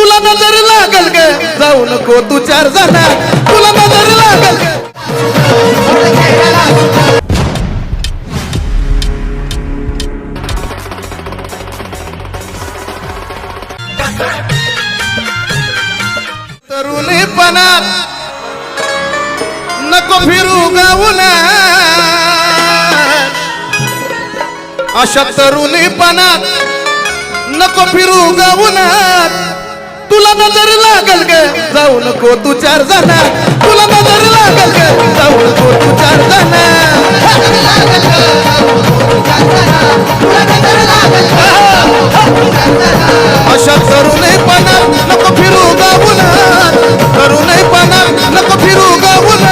तुला नजर लागल ग जाऊ नको तू चार जण तुला नजर लागल तरुणीपणात नको फिरू गाऊन. अशा तरुणीपणात नको फिरू गाऊन. तुला नजर लागल ग. जाऊ नको तू चार जण तुला नजर लागल ग. जाऊ नको तू चार जण अशा तरुणीपणात नको फिरू गाऊन तरुणीपणात नको फिरू गाऊन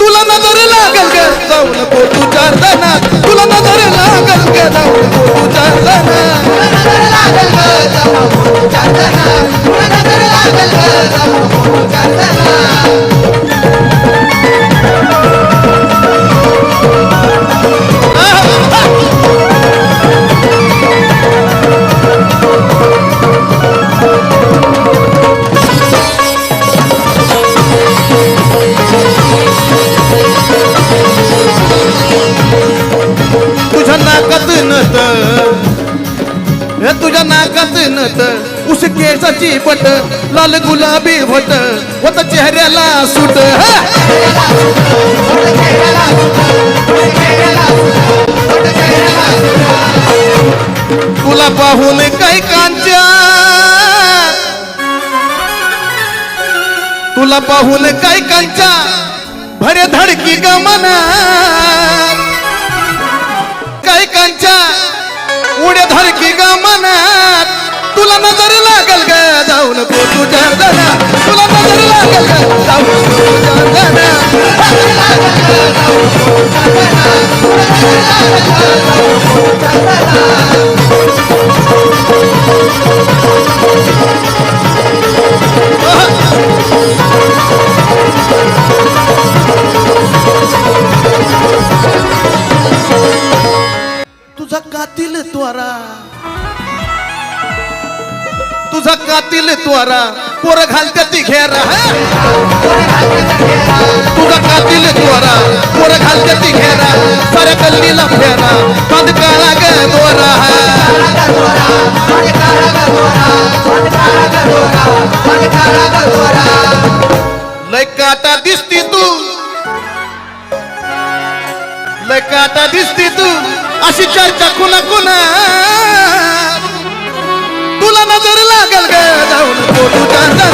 तुला नजर लागल ग. जाऊ नको तू चार जण तुला नजर लागल ग. जाऊ नको तुझ्या नाकात नत तुझ्या नाकात नत. उसके सची बट लाल गुलाबी वट वत चेहऱ्याला सुट तुला पाहून काही कांच्या तुला पाहून काही कांच्या भरे धडकी गमना तुला नजर लागल ग जाऊन पोटू चर्दना तुला नजर लागल ग जाऊन पोटू चर्दना तुझा कातील त्वरा तुझा कातील त्वरा. पोर घालते ती घेरा. तुझा कातील त्वरा. पोर घालते ती घेरा. साऱ्या गल्लीला फेरा. बांध काळा ग दोरा. लय काटा दिसती तू. लय काटा दिसती तू. अशी चर्चा कुणा कुणा जाऊन फोटो तुला